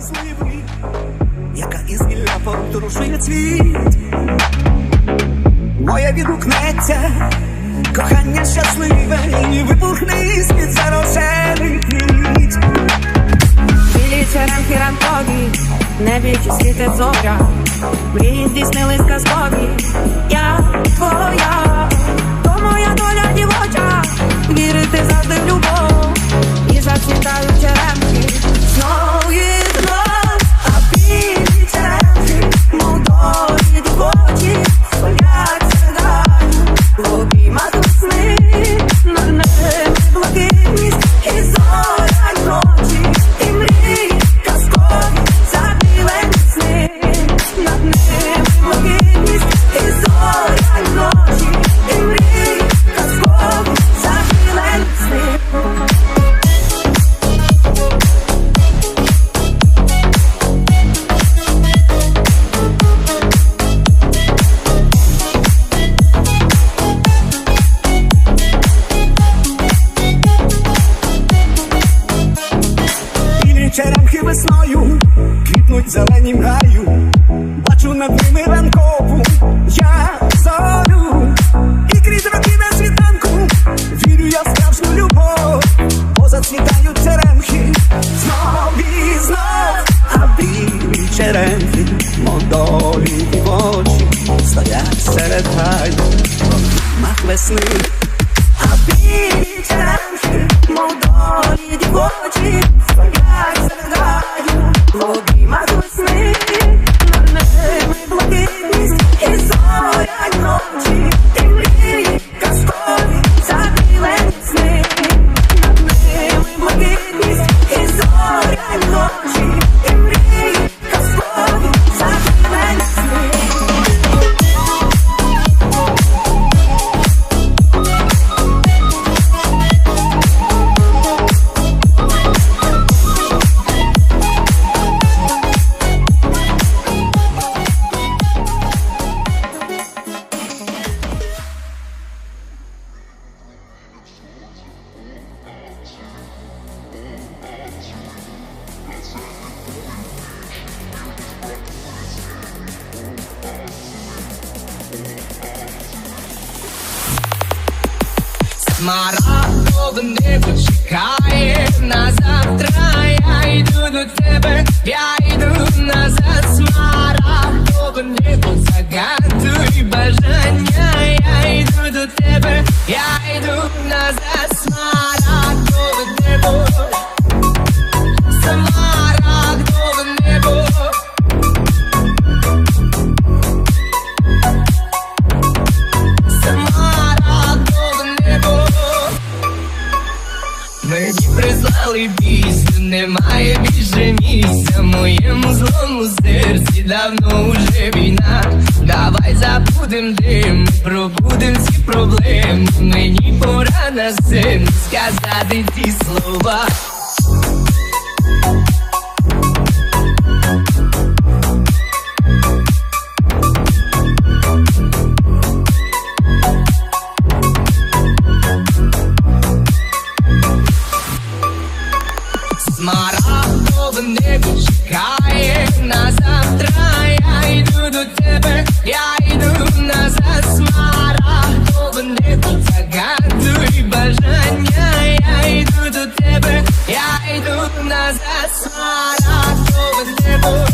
зливи, яка із гілля потрушує цвіт. Моя відгукнеться, кохання щасливе, і випухне із-під зарожених квіт. Білі черемхи ранкові, небі чи зоря, мрії здійснились казкові, я твоя, то моя доля дівоча, вірити завжди в любов, черемхи, модолі дівочі, стоять серед гаю, мах весни. А білі черемхи, мов долі дівочі, моєму серці давно уже війна. Давай забудем дим, пробудем всі проблеми. Мені пора на сцену сказати ті слова. Смарагдове небо тебе, я йду назад. Смарагдове небо загадуй бажання. Я йду до тебе, я йду на Засмара, небо, смарагдове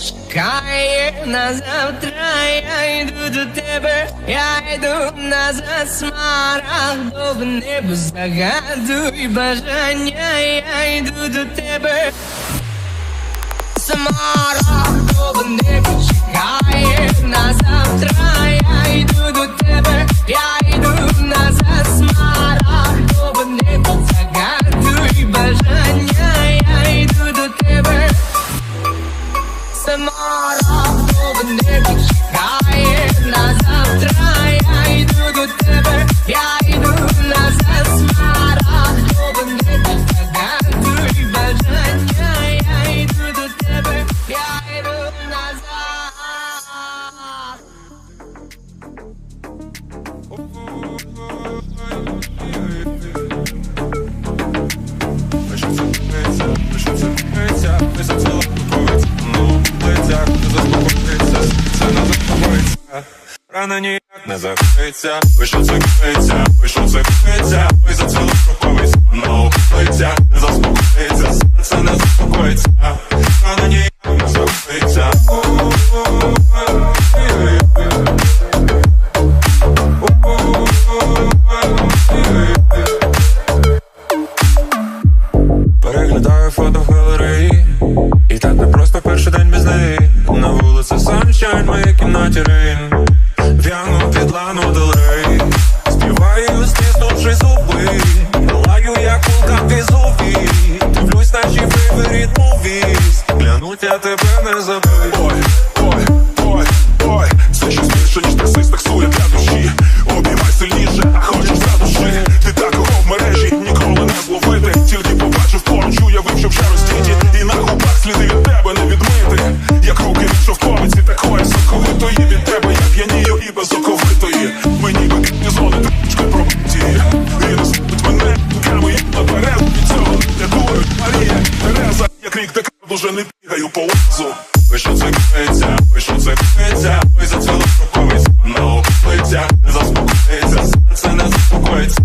чекає на завтра. Я йду до тебе, я йду назад. Смарагдове небо загадуй бажання. Я йду до тебе. Смарагдове небо чекає на завтра. Я йду до тебе, я йду назад. Смарагдове не закриться, ой, що це криється, ви що це криється, ой, за цілу Ой, ой, ой, це щось більше, ніж таксист таксує для душі. Обіймай сильніше, а хочеш за душі. Ти такого в мережі ніколи не зловити. Тільки побачив поруч, уявив, що вже роздіті. І на губах сліди від тебе не відмити. Як руки від шовковиці, такої соковитої від тебе, я п'янію і безоковитої. Мені би кітні зони трішки. І не мене наперед. Від цього не дурить Марія Тереза. Як рік дуже не бігаю по лазу. Ой, це криється, ой, це криється, ой, зацвело кроковий на лиця, не заспокоїться, серце не заспокоїться,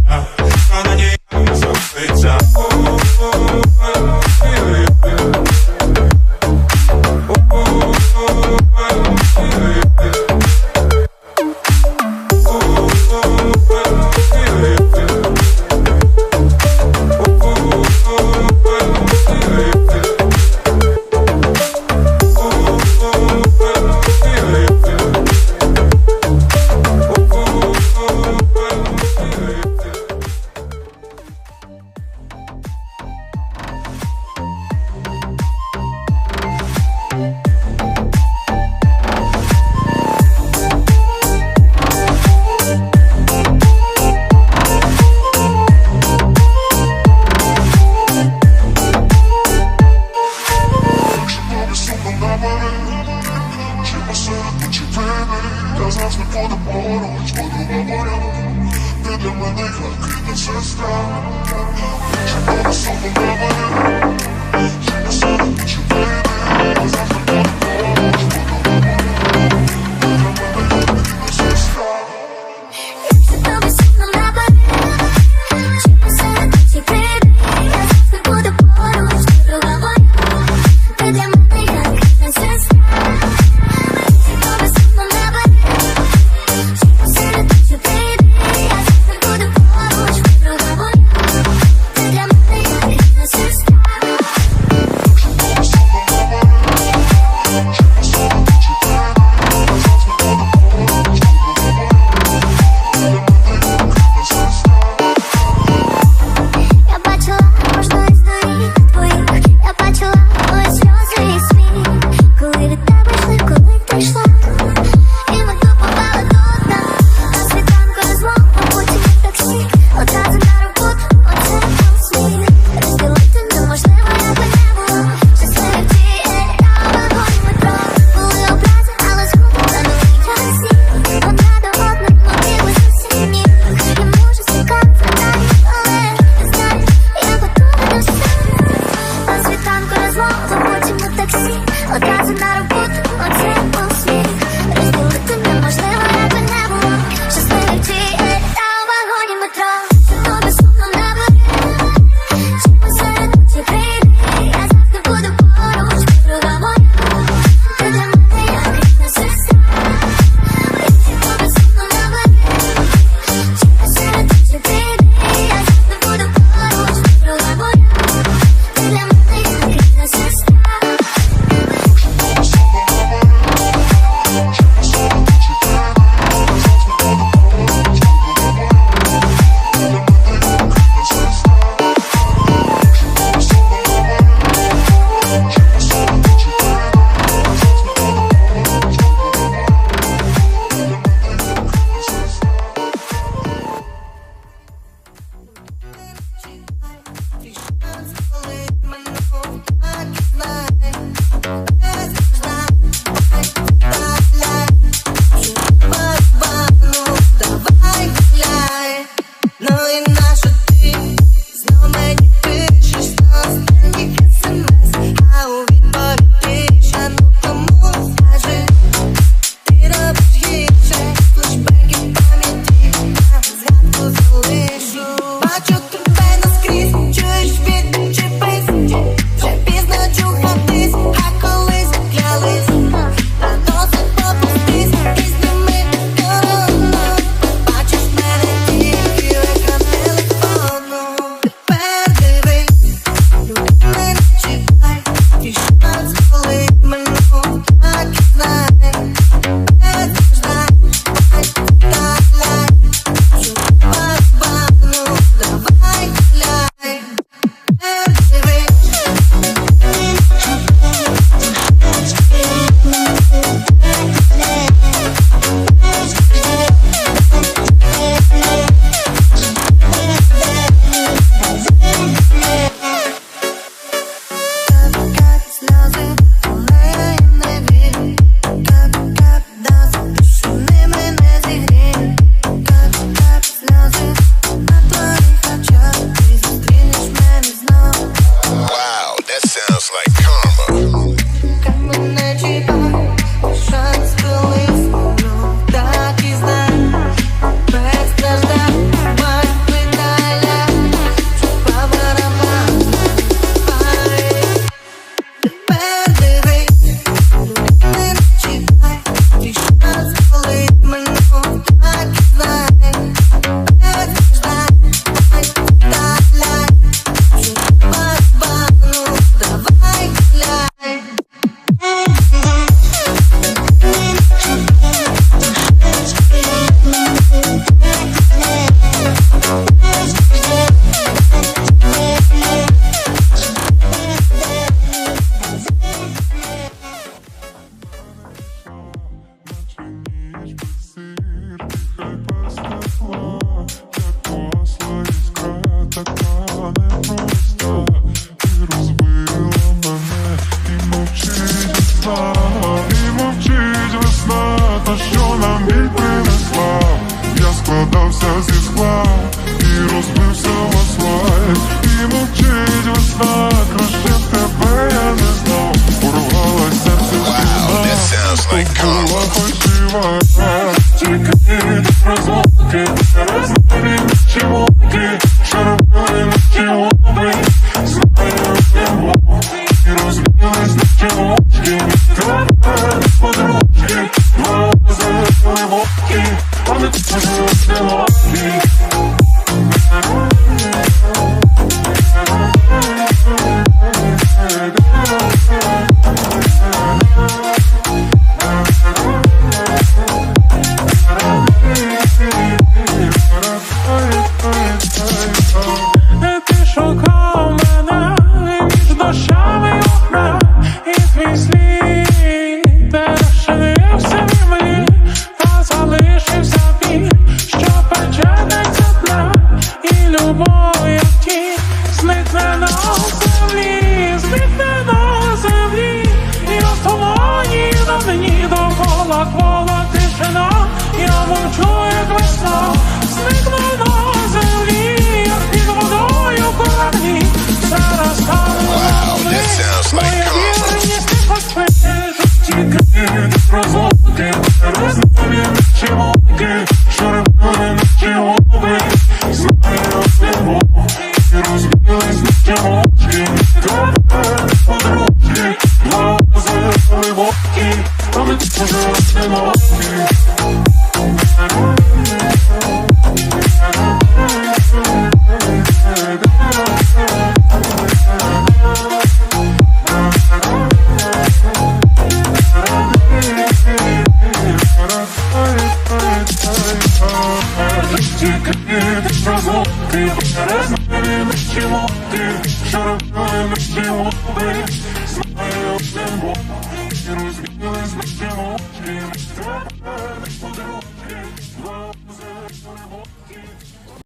і